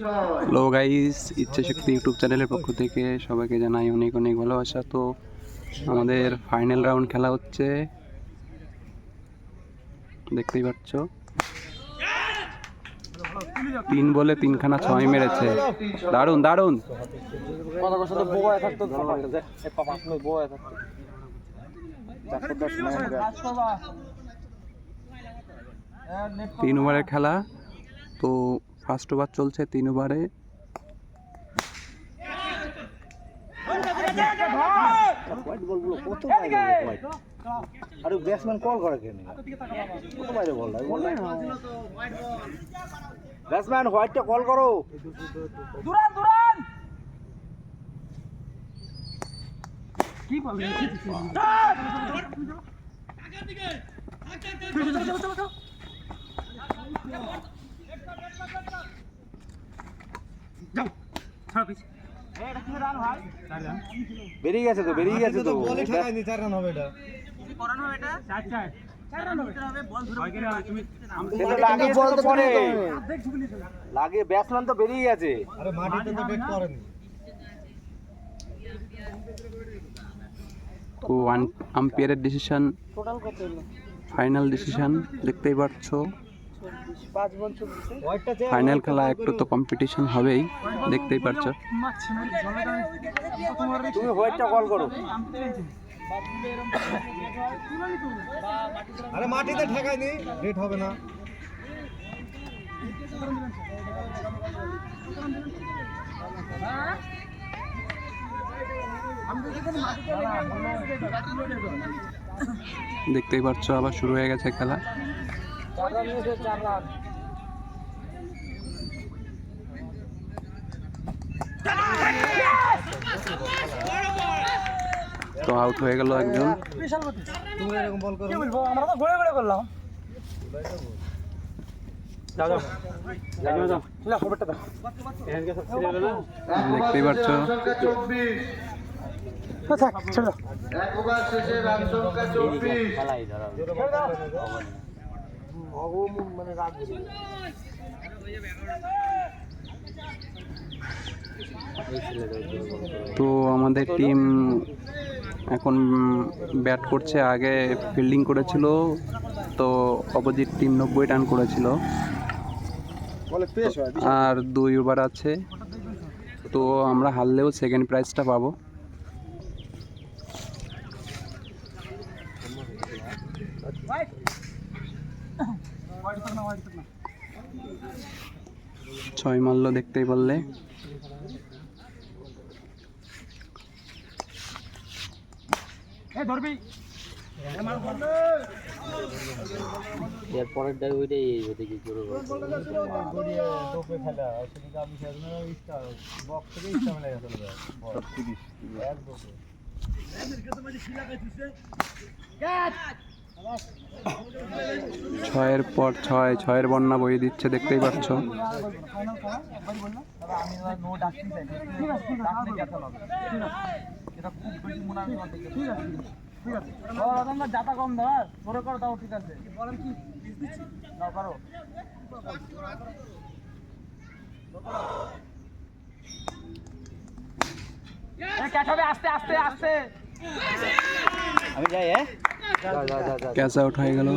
Hello guys ইচ্ছে শক্তি YouTube চ্যানেলের পক্ষ থেকে সবাইকে জানাই অনেক অনেক ভালোবাসা। তো আমাদের ফাইনাল রাউন্ড খেলা হচ্ছে। দেখতেই পাচ্ছ। তিন বলে তিনখানা ছয় মেরেছে। দারুণ দারুণ। তিন ওভারের খেলা। তো ফার্স্ট ওভার চলছে তিন ওভারে হোয়াইট ব্যাটসম্যান কল করে কেন বল বল ব্যাটসম্যান হোয়াইটটা কল করো বেরিয়ে গেছে তো বেরিয়ে গেছে তো। সেটা লাগিয়েছে তো পরে। লাগিয়ে ব্যাটসম্যান তো বেরিয়ে গেছে। তো আম্পায়ারের ডিসিশন ফাইনাল ডিসিশন দেখতেই পাচ্ছ। ফাইনাল খেলা একটু তো কম্পিটিশন হবেই দেখতেই পাচ্ছ তুমি হোয়াইটটা কল করো। আরে মাটিতে ঠেকায়নি। রেট হবে না। দেখতেই পাচ্ছ আবার শুরু হয়ে গেছে খেলা। তো আউট হয়ে গেল একজন। তুমি এরকম বল করো। আমরা তো ঘুরে ঘুরে করলাম। না খবরটা দাও। মানে রাগ তো আমাদের টিম এখন ব্যাট করছে আগে ফিল্ডিং করেছিল তো অপোজিট টিম নব্বই রান করেছিল। আর দুই ওভার আছে তো আমরা হারলেও সেকেন্ড প্রাইজটা পাবো। ছয় মারলো দেখতেই পারলে। এ ধরবি। এর পরের ডাই ওইটাই ওদিকে জোরে গড়িয়ে ডোপে ফেলা ছয়ের পর ছয় ছয়ের বন্যা বয়ে দিচ্ছে দেখতেই পাচ্ছ। আমি নো ডাকতে চাই ঠিক আছে ডাকলে কথা হবে ঠিক আছে এটা খুব বেশি ঠিক আছে ঠিক আছে ও রতন জাতা কম দাও ধরে করো তাও ঠিক আছে বলেন কি দিচ্ছি নাও করো ক্যাচ হবে আস্তে আস্তে আস্তে। যাই হ্যাঁ? ক্যাচ আউট হয়ে গেল।